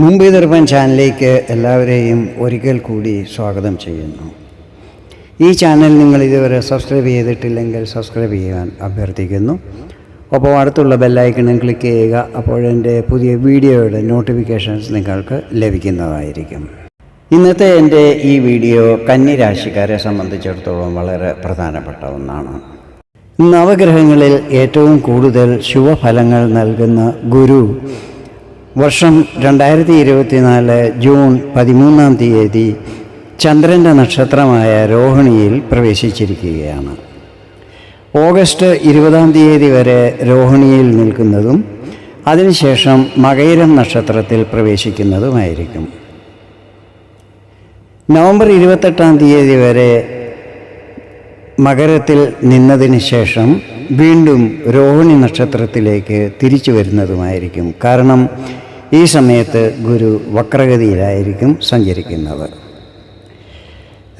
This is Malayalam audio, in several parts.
മുംബൈ ദർപ്പൻ ചാനലിലേക്ക് എല്ലാവരെയും ഒരിക്കൽ കൂടി സ്വാഗതം ചെയ്യുന്നു. ഈ ചാനൽ നിങ്ങൾ ഇതുവരെ സബ്സ്ക്രൈബ് ചെയ്തിട്ടില്ലെങ്കിൽ സബ്സ്ക്രൈബ് ചെയ്യാൻ അഭ്യർത്ഥിക്കുന്നു. അപ്പോൾ അടുത്തുള്ള ബെല്ലൈക്കണും ക്ലിക്ക് ചെയ്യുക അപ്പോഴെന്റെ പുതിയ വീഡിയോയുടെ നോട്ടിഫിക്കേഷൻസ് നിങ്ങൾക്ക് ലഭിക്കുന്നതായിരിക്കും. ഇന്നത്തെ എന്റെ ഈ വീഡിയോ കന്നി രാശിക്കാരെ സംബന്ധിച്ചിടത്തോളം വളരെ പ്രധാനപ്പെട്ട ഒന്നാണ്. നവഗ്രഹങ്ങളിൽ ഏറ്റവും കൂടുതൽ ശുഭഫലങ്ങൾ നൽകുന്ന ഗുരു വർഷം രണ്ടായിരത്തി ഇരുപത്തിനാല് ജൂൺ പതിമൂന്നാം തീയതി ചന്ദ്രന്റെ നക്ഷത്രമായ രോഹിണിയിൽ പ്രവേശിച്ചിരിക്കുകയാണ്. ഓഗസ്റ്റ് ഇരുപതാം തീയതി വരെ രോഹിണിയിൽ നിൽക്കുന്നതും അതിനുശേഷം മകയിരം നക്ഷത്രത്തിൽ പ്രവേശിക്കുന്നതുമായിരിക്കും. നവംബർ ഇരുപത്തെട്ടാം തീയതി വരെ മകരത്തിൽ നിന്നതിന് ശേഷം വീണ്ടും രോഹിണി നക്ഷത്രത്തിലേക്ക് തിരിച്ചു വരുന്നതുമായിരിക്കും. കാരണം ഈ സമയത്ത് ഗുരു വക്രഗതിയിലായിരിക്കും സഞ്ചരിക്കുന്നത്.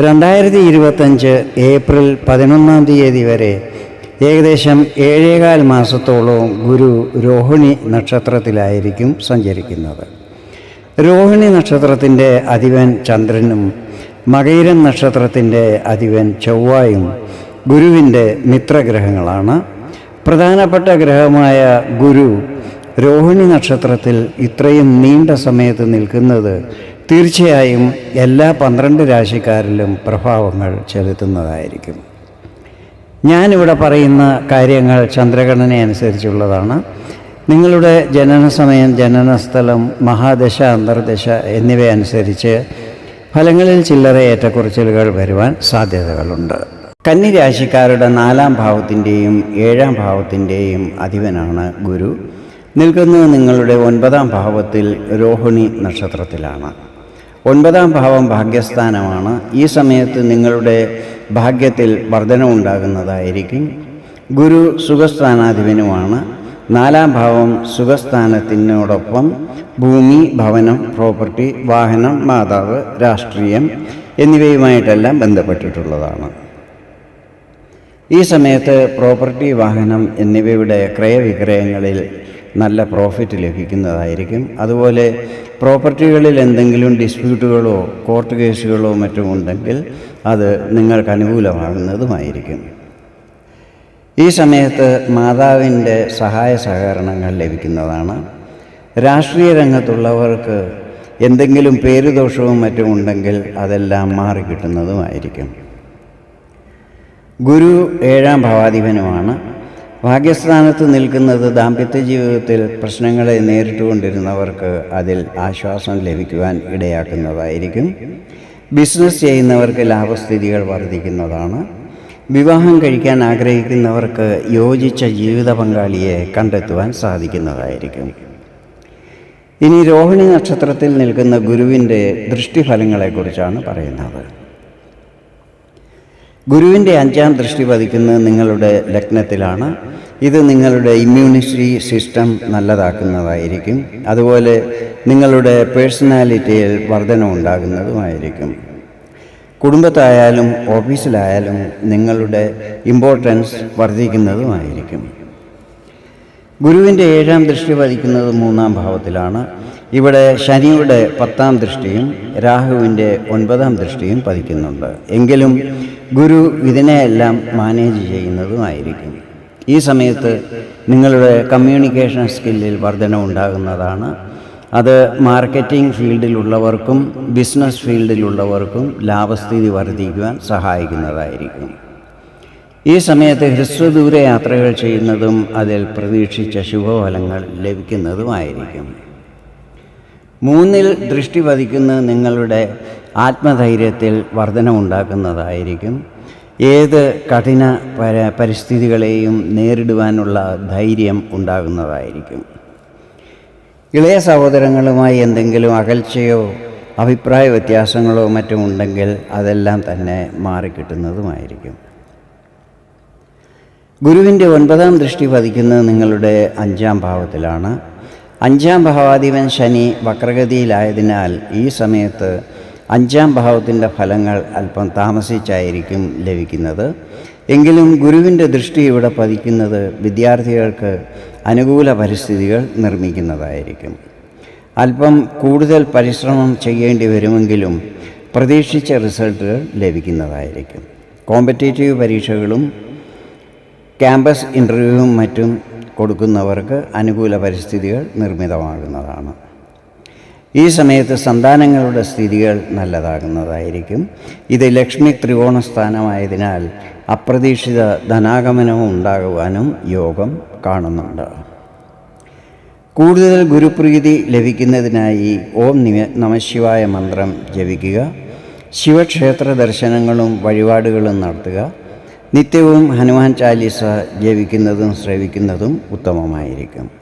രണ്ടായിരത്തി ഇരുപത്തഞ്ച് ഏപ്രിൽ പതിനൊന്നാം തീയതി വരെ ഏകദേശം ഏഴേകാൽ മാസത്തോളവും ഗുരു രോഹിണി നക്ഷത്രത്തിലായിരിക്കും സഞ്ചരിക്കുന്നത്. രോഹിണി നക്ഷത്രത്തിന്റെ അധിപൻ ചന്ദ്രനും മകൈരൻ നക്ഷത്രത്തിന്റെ അധിപൻ ചൊവ്വായും ഗുരുവിന്റെ മിത്രഗ്രഹങ്ങളാണ്. പ്രധാനപ്പെട്ട ഗ്രഹമായ ഗുരു രോഹിണി നക്ഷത്രത്തിൽ ഇത്രയും നീണ്ട സമയത്ത് നിൽക്കുന്നത് തീർച്ചയായും എല്ലാ പന്ത്രണ്ട് രാശിക്കാരിലും പ്രഭാവങ്ങൾ ചെലുത്തുന്നതായിരിക്കും. ഞാനിവിടെ പറയുന്ന കാര്യങ്ങൾ ചന്ദ്രഗണന അനുസരിച്ചുള്ളതാണ്. നിങ്ങളുടെ ജനന സമയം ജനനസ്ഥലം മഹാദശ അന്തർദശ എന്നിവ അനുസരിച്ച് ഫലങ്ങളിൽ ചില്ലറ ഏറ്റക്കുറച്ചിലുകൾ വരുവാൻ സാധ്യതകളുണ്ട്. കന്നി രാശിക്കാരുടെ നാലാം ഭാവത്തിന്റെയും ഏഴാം ഭാവത്തിന്റെയും അധിപനാണ് ഗുരു. നിൽക്കുന്നത് നിങ്ങളുടെ ഒൻപതാം ഭാവത്തിൽ രോഹിണി നക്ഷത്രത്തിലാണ്. ഒൻപതാം ഭാവം ഭാഗ്യസ്ഥാനമാണ്. ഈ സമയത്ത് നിങ്ങളുടെ ഭാഗ്യത്തിൽ വർധനമുണ്ടാകുന്നതായിരിക്കും ഗുരു സുഖസ്ഥാനാധിപനുമാണ്. നാലാം ഭാവം സുഖസ്ഥാനത്തിനോടൊപ്പം ഭൂമി ഭവനം പ്രോപ്പർട്ടി വാഹനം മാതാവ് രാഷ്ട്രീയം എന്നിവയുമായിട്ടെല്ലാം ബന്ധപ്പെട്ടിട്ടുള്ളതാണ്. ഈ സമയത്ത് പ്രോപ്പർട്ടി വാഹനം എന്നിവയുടെ ക്രയവിക്രയങ്ങളിൽ നല്ല പ്രോഫിറ്റ് ലഭിക്കുന്നതായിരിക്കും. അതുപോലെ പ്രോപ്പർട്ടികളിൽ എന്തെങ്കിലും ഡിസ്പ്യൂട്ടുകളോ കോർട്ട് കേസുകളോ മറ്റും ഉണ്ടെങ്കിൽ അത് നിങ്ങൾക്ക് അനുകൂലമാകുന്നതുമായിരിക്കും. ഈ സമയത്ത് മാതാവിന്റെ സഹായ സഹകരണങ്ങൾ ലഭിക്കുന്നതാണ്. രാഷ്ട്രീയ രംഗത്തുള്ളവർക്ക് എന്തെങ്കിലും പേരുദോഷവും മറ്റും ഉണ്ടെങ്കിൽ അതെല്ലാം മാറിക്കിട്ടുന്നതുമായിരിക്കും. ഗുരു ഏഴാം ഭാവാധിപനുമാണ്. ഭാഗ്യസ്ഥാനത്ത് നിൽക്കുന്നത് ദാമ്പത്യ ജീവിതത്തിൽ പ്രശ്നങ്ങളെ നേരിട്ടുകൊണ്ടിരുന്നവർക്ക് അതിൽ ആശ്വാസം ലഭിക്കുവാൻ ഇടയാക്കുന്നതായിരിക്കും. ബിസിനസ് ചെയ്യുന്നവർക്ക് ലാഭസ്ഥിതികൾ വർദ്ധിക്കുന്നതാണ്. വിവാഹം കഴിക്കാൻ ആഗ്രഹിക്കുന്നവർക്ക് യോജിച്ച ജീവിത പങ്കാളിയെ കണ്ടെത്തുവാൻ സാധിക്കുന്നതായിരിക്കും. ഇനി രോഹിണി നക്ഷത്രത്തിൽ നിൽക്കുന്ന ഗുരുവിന്റെ ദൃഷ്ടിഫലങ്ങളെക്കുറിച്ചാണ് പറയുന്നത്. ഗുരുവിന്റെ അഞ്ചാം ദൃഷ്ടി പതിക്കുന്നത് നിങ്ങളുടെ ലഗ്നത്തിലാണ്. ഇത് നിങ്ങളുടെ ഇമ്മ്യൂണിറ്റി സിസ്റ്റം നല്ലതാക്കുന്നതായിരിക്കും. അതുപോലെ നിങ്ങളുടെ പേഴ്സണാലിറ്റിയിൽ വർധന ഉണ്ടാകുന്നതുമായിരിക്കും. കുടുംബത്തായാലും ഓഫീസിലായാലും നിങ്ങളുടെ ഇമ്പോർട്ടൻസ് വർദ്ധിക്കുന്നതുമായിരിക്കും. ഗുരുവിന്റെ ഏഴാം ദൃഷ്ടി പതിക്കുന്നത് മൂന്നാം ഭാവത്തിലാണ്. ഇവിടെ ശനിയുടെ പത്താം ദൃഷ്ടിയും രാഹുവിന്റെ ഒൻപതാം ദൃഷ്ടിയും പതിക്കുന്നുണ്ട്. എങ്കിലും ഗുരു ഇതിനെയെല്ലാം മാനേജ് ചെയ്യുന്നതുമായിരിക്കും. ഈ സമയത്ത് നിങ്ങളുടെ കമ്മ്യൂണിക്കേഷൻ സ്കില്ലിൽ വർധന ഉണ്ടാകുന്നതാണ് അത് മാർക്കറ്റിംഗ് ഫീൽഡിലുള്ളവർക്കും ബിസിനസ് ഫീൽഡിലുള്ളവർക്കും ലാഭസ്ഥിതി വർദ്ധിക്കുവാൻ സഹായിക്കുന്നതായിരിക്കും. ഈ സമയത്ത് ഹ്രസ്വദൂര യാത്രകൾ ചെയ്യുന്നതും അതിൽ പ്രതീക്ഷിച്ച ശുഭഫലങ്ങൾ ലഭിക്കുന്നതുമായിരിക്കും. മൂന്നിൽ ദൃഷ്ടി പതിക്കുന്ന നിങ്ങളുടെ ആത്മധൈര്യത്തിൽ വർധനമുണ്ടാക്കുന്നതായിരിക്കും ഏത് കഠിന പര പരിസ്ഥിതികളെയും നേരിടുവാനുള്ള ധൈര്യം ഉണ്ടാകുന്നതായിരിക്കും. ഇളയ സഹോദരങ്ങളുമായി എന്തെങ്കിലും അകൽച്ചയോ അഭിപ്രായ വ്യത്യാസങ്ങളോ മറ്റും ഉണ്ടെങ്കിൽ അതെല്ലാം തന്നെ മാറിക്കിട്ടുന്നതുമായിരിക്കും. ഗുരുവിന്റെ ഒൻപതാം ദൃഷ്ടി പതിക്കുന്നത് നിങ്ങളുടെ അഞ്ചാം ഭാവത്തിലാണ്. അഞ്ചാം ഭാവാധിപൻ ശനി വക്രഗതിയിലായതിനാൽ ഈ സമയത്ത് അഞ്ചാം ഭാവത്തിന്റെ ഫലങ്ങൾ അല്പം താമസിച്ചായിരിക്കും ലഭിക്കുന്നത്. എങ്കിലും ഗുരുവിന്റെ ദൃഷ്ടി ഇവിടെ പതിക്കുന്നത് വിദ്യാർത്ഥികൾക്ക് അനുകൂല പരിസ്ഥിതികൾ നിർമ്മിക്കുന്നതായിരിക്കും. അല്പം കൂടുതൽ പരിശ്രമം ചെയ്യേണ്ടി വരുമെങ്കിലും പ്രതീക്ഷിച്ച റിസൾട്ടുകൾ ലഭിക്കുന്നതായിരിക്കും. കോമ്പറ്റേറ്റീവ് പരീക്ഷകളും ക്യാമ്പസ് ഇന്റർവ്യൂവും മറ്റും കൊടുക്കുന്നവർക്ക് അനുകൂല പരിസ്ഥിതികൾ നിർമ്മിതമാകുന്നതാണ്. ഈ സമയത്ത് സന്താനങ്ങളുടെ സ്ഥിതികൾ നല്ലതാകുന്നതായിരിക്കും. ഇത് ലക്ഷ്മി ത്രികോണ സ്ഥാനമായതിനാൽ അപ്രതീക്ഷിത ധനാഗമനവും ഉണ്ടാകുവാനും യോഗം കാണുന്നുണ്ട്. കൂടുതൽ ഗുരുപ്രീതി ലഭിക്കുന്നതിനായി ഓം നിമ നമശിവായ മന്ത്രം ജപിക്കുക. ശിവക്ഷേത്ര ദർശനങ്ങളും വഴിപാടുകളും നടത്തുക. നിത്യവും ഹനുമാൻ ചാലീസ ജപിക്കുന്നതും ശ്രവിക്കുന്നതും ഉത്തമമായിരിക്കും.